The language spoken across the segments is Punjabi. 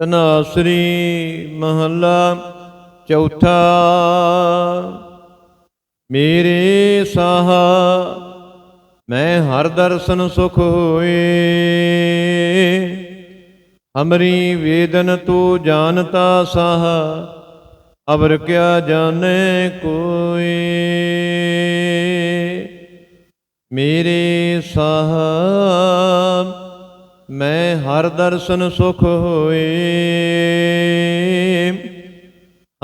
ਤਨਾਸਰੀ ਮਹੱਲਾ ਚੌਥਾ। ਮੇਰੇ ਸਾਹ, ਮੈਂ ਹਰ ਦਰਸ਼ਨ ਸੁਖ ਹੋਏ। ਹਮਰੀ ਵੇਦਨ ਤੂੰ ਜਾਣਤਾ ਸਾਹ, ਅਵਰ ਕਿਆ ਜਾਣੈ ਕੋਏ। ਮੇਰੇ ਸਾਹ ਮੈਂ ਹਰ ਦਰਸ਼ਨ ਸੁਖ ਹੋਏ।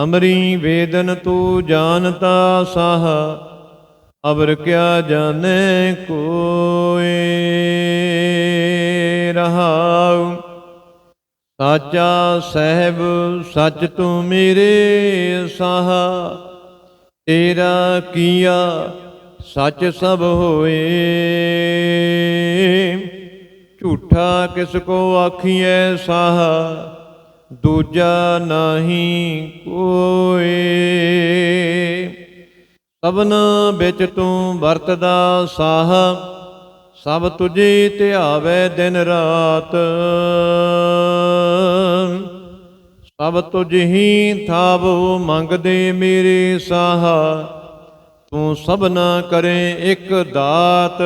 ਅਮਰੀ ਵੇਦਨ ਤੂੰ ਜਾਣਤਾ ਸਾਹ, ਅਵਰ ਕਿਆ ਜਾਣੈ ਕੋਏ। ਰਹਾਉ, ਸਾਚਾ ਸਹਿਬ, ਸੱਚ ਤੂੰ ਮੇਰੇ ਸਾਹ। ਤੇਰਾ ਕੀਆ ਸੱਚ ਸਭ ਹੋਏ। ਝੂਠਾ ਕਿਸ ਕੋ ਆਖੀਐ ਸਾਹ, ਦੂਜਾ ਨਹੀਂ ਕੋਏ। ਸਭਨਾ ਵਿੱਚ ਤੂੰ ਵਰਤਦਾ ਸਾਹ, ਸਭ ਤੁਝੇ ਧਿਆਵੇ ਦਿਨ ਰਾਤ। ਸਭ ਤੁਝ ਹੀ ਥਾਵੋ ਮੰਗਦੇ ਮੇਰੇ ਸਾਹ, ਤੂੰ ਸਭਨਾ ਕਰੇ ਇੱਕ ਦਾਤ।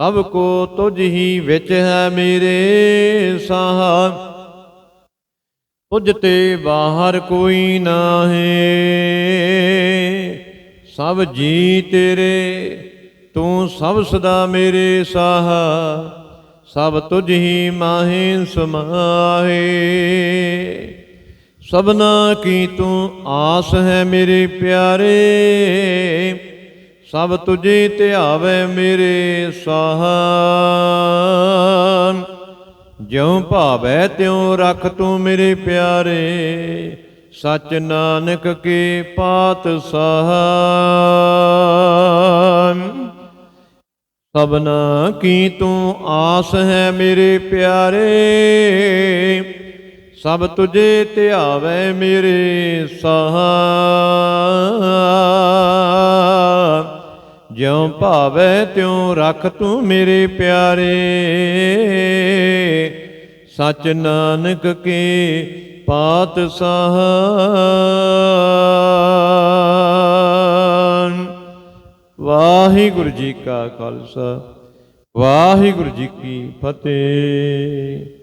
ਸਭ ਕੋ ਤੁਝ ਹੀ ਵਿੱਚ ਹੈ ਮੇਰੇ ਸਾਹ ਤੁਝ ਤੇ ਬਾਹਰ ਕੋਈ ਨਾਹੀ। ਸਭ ਜੀ ਤੇਰੇ, ਤੂੰ ਸਭ ਸਦਾ ਮੇਰੇ ਸਾਹ ਸਭ ਤੁਝ ਹੀ ਮਾਹੇ ਸਮਾਏ ਸਭਨਾ ਕੀ ਤੂੰ ਆਸ ਹੈ ਮੇਰੇ ਪਿਆਰੇ। ਸਭ ਤੁਝੇ ਧਿਆਵੇ ਮੇਰੇ ਸਾਹਾ ਜਿਉ ਭਾਵੈ ਤਿਉ ਰਖ ਤੂੰ ਮੇਰੇ ਪਿਆਰੇ, ਸਚ ਨਾਨਕ ਕੀ ਪਾਤ ਸਾਹਾ ਸਭਨਾ ਕੀ ਤੂੰ ਆਸ ਹੈ ਮੇਰੇ ਪਿਆਰੇ, ਸਭ ਤੁਝੇ ਧਿਆਵੇ ਮੇਰੇ ਸਾਹਾ ਜਿਉ ਭਾਵੈ ਤਿਉ ਰਖ ਤੂੰ ਮੇਰੇ ਪਿਆਰੇ। ਸਚ ਨਾਨਕ ਕੇ ਪਾਤ ਸਾਹ ਵਾਹਿਗੁਰੂ ਜੀ ਕਾ ਖਾਲਸਾ, ਵਾਹਿਗੁਰੂ ਜੀ ਕੀ ਫਤਿਹ।